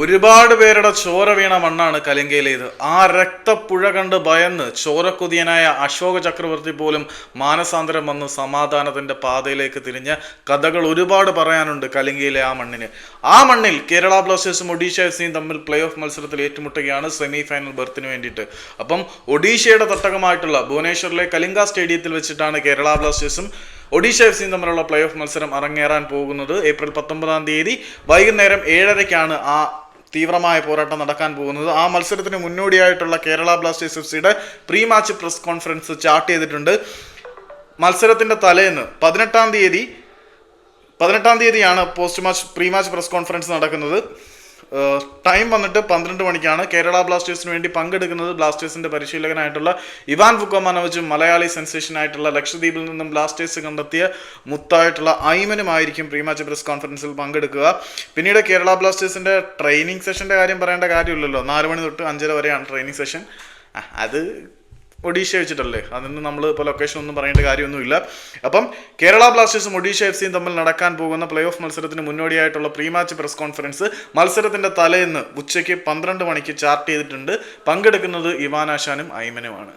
ഒരുപാട് പേരുടെ ചോര വീണ മണ്ണാണ് കലിങ്കയിലേത്. ആ രക്തപ്പുഴ കണ്ട് ഭയന്ന് ചോരക്കുതിയനായ അശോക ചക്രവർത്തി പോലും മാനസാന്തരം വന്ന് സമാധാനത്തിന്റെ പാതയിലേക്ക് തിരിഞ്ഞ് കഥകൾ ഒരുപാട് പറയാനുണ്ട് കലിങ്കയിലെ ആ മണ്ണിന്. ആ മണ്ണിൽ കേരള ബ്ലാസ്റ്റേഴ്സും ഒഡീഷ എഫ് സിയും തമ്മിൽ പ്ലേ ഓഫ് മത്സരത്തിൽ ഏറ്റുമുട്ടുകയാണ് സെമി ഫൈനൽ ബർത്തിന് വേണ്ടിയിട്ട്. അപ്പം ഒഡീഷയുടെ തട്ടകമായിട്ടുള്ള ഭുവനേശ്വറിലെ കലിംഗ സ്റ്റേഡിയത്തിൽ വെച്ചിട്ടാണ് കേരള ബ്ലാസ്റ്റേഴ്സും ഒഡീഷ എഫ് സിയും തമ്മിലുള്ള പ്ലേ ഓഫ് മത്സരം അരങ്ങേറാൻ പോകുന്നത്. ഏപ്രിൽ പത്തൊമ്പതാം തീയതി വൈകുന്നേരം ഏഴരയ്ക്കാണ് ആ തീവ്രമായ പോരാട്ടം നടക്കാൻ പോകുന്നത്. ആ മത്സരത്തിന് മുന്നോടിയായിട്ടുള്ള കേരള ബ്ലാസ്റ്റേഴ്സ് എഫ് സിയുടെ pre match press conference chart ചെയ്തിട്ടുണ്ട്. മത്സരത്തിന്റെ തലേന്ന് പതിനെട്ടാം തീയതി പതിനെട്ടാം തീയതിയാണ് post match pre match press conference നടക്കുന്നത്. ടൈം വന്നിട്ട് പന്ത്രണ്ട് മണിക്കാണ് കേരള ബ്ലാസ്റ്റേഴ്സിന് വേണ്ടി പങ്കെടുക്കുന്നത് ബ്ലാസ്റ്റേഴ്സിന്റെ പരിശീലകനായിട്ടുള്ള ഇവാൻ ഫുക്കോമാനോവിച്ചും മലയാളി സെൻസേഷൻ ആയിട്ടുള്ള ലക്ഷദ്വീപിൽ നിന്നും ബ്ലാസ്റ്റേഴ്സ് കണ്ടെത്തിയ മുത്തായിട്ടുള്ള ഐമനുമായിരിക്കും പ്രീ മാച്ച് പ്രസ് കോൺഫറൻസിൽ പങ്കെടുക്കുക. പിന്നീട് കേരള ബ്ലാസ്റ്റേഴ്സിന്റെ ട്രെയിനിങ് സെഷന്റെ കാര്യം പറയേണ്ട കാര്യമില്ലല്ലോ. നാല് മണി തൊട്ട് അഞ്ചര വരെയാണ് ട്രെയിനിങ് സെഷൻ. അത് ഒഡീഷ വെച്ചിട്ടല്ലേ അതിന് നമ്മൾ ഇപ്പോൾ ലൊക്കേഷൻ ഒന്നും പറയേണ്ട കാര്യമൊന്നുമില്ല. അപ്പം കേരള ബ്ലാസ്റ്റേഴ്സും ഒഡീഷ എഫ് സിയും തമ്മിൽ നടക്കാൻ പോകുന്ന പ്ലേ ഓഫ് മത്സരത്തിന് മുന്നോടിയായിട്ടുള്ള പ്രീ മാച്ച് പ്രസ് കോൺഫറൻസ് മത്സരത്തിന്റെ തലേന്ന് ഉച്ചയ്ക്ക് പന്ത്രണ്ട് മണിക്ക് ചാർട്ട് ചെയ്തിട്ടുണ്ട്. പങ്കെടുക്കുന്നത് ഇവാനാശാനും ഐമനുമാണ്.